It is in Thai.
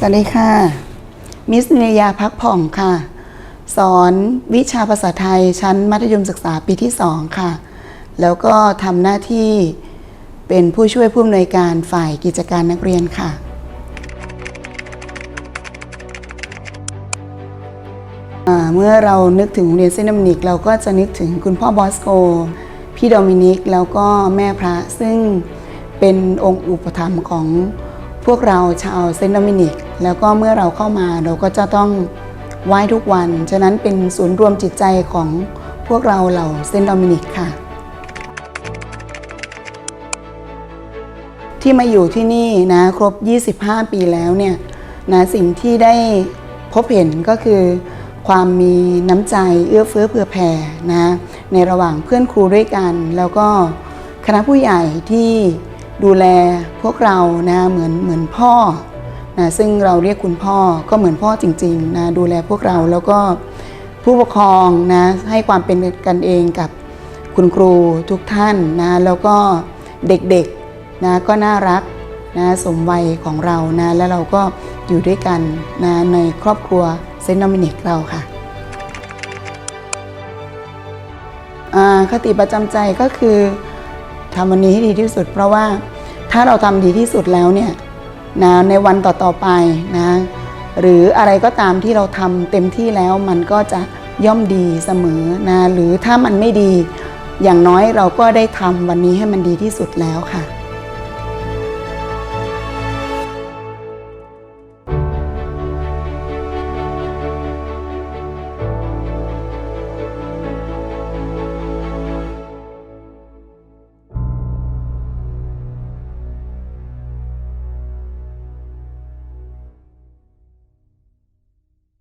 สวัสดีค่ะ มิสเนยาพักผ่องค่ะ สอนวิชาภาษาไทยชั้นมัธยมศึกษาปีที่2ค่ะ แล้วก็ทำหน้าที่เป็นผู้ช่วยผู้อำนวยการฝ่ายกิจการนักเรียนค่ะ เมื่อเรานึกถึงโรงเรียนเซนต์โดมินิก เราก็จะนึกถึงคุณพ่อบอสโก พี่โดมินิก แล้วก็แม่พระซึ่งเป็นองค์อุปถัมภ์ของ พวกเราชาวเซนต์โดมินิก แล้วก็เมื่อเราเข้ามาเราก็จะต้องไหว้ทุกวัน ฉะนั้นเป็นศูนย์รวมจิตใจของพวกเราเหล่าเซนต์โดมินิกค่ะ ที่มาอยู่ที่นี่นะครบ 25 ปีแล้วเนี่ยนะสิ่งที่ได้พบเห็นก็คือความมีน้ำใจเอื้อเฟื้อเผื่อแผ่นะในระหว่างเพื่อนครูด้วยกัน แล้วก็คณะผู้ใหญ่ที่ ดูแลพวกเรานะเหมือนเหมือนพ่อนะซึ่งเราเรียกคุณพ่อก็เหมือนพ่อจริงๆนะดูแลพวกเราแล้วก็ผู้ปกครองนะให้ความเป็นกันเองกับคุณครูทุกท่านนะแล้วก็เด็กๆนะก็น่ารักนะสมวัยของเรานะแล้วเราก็อยู่ด้วยกันนะในครอบครัวเซนต์โดมินิกเราค่ะอ่าคติประจำใจก็คือ ทำวันนี้ให้ดีที่สุด เพราะว่าถ้าเราทำดีที่สุดแล้วเนี่ยนะในวันต่อๆไปนะหรืออะไรก็ตามที่เราทำเต็มที่แล้วมันก็จะย่อมดีเสมอนะหรือถ้ามันไม่ดี อย่างน้อยเราก็ได้ทำวันนี้ให้มันดีที่สุดแล้วค่ะ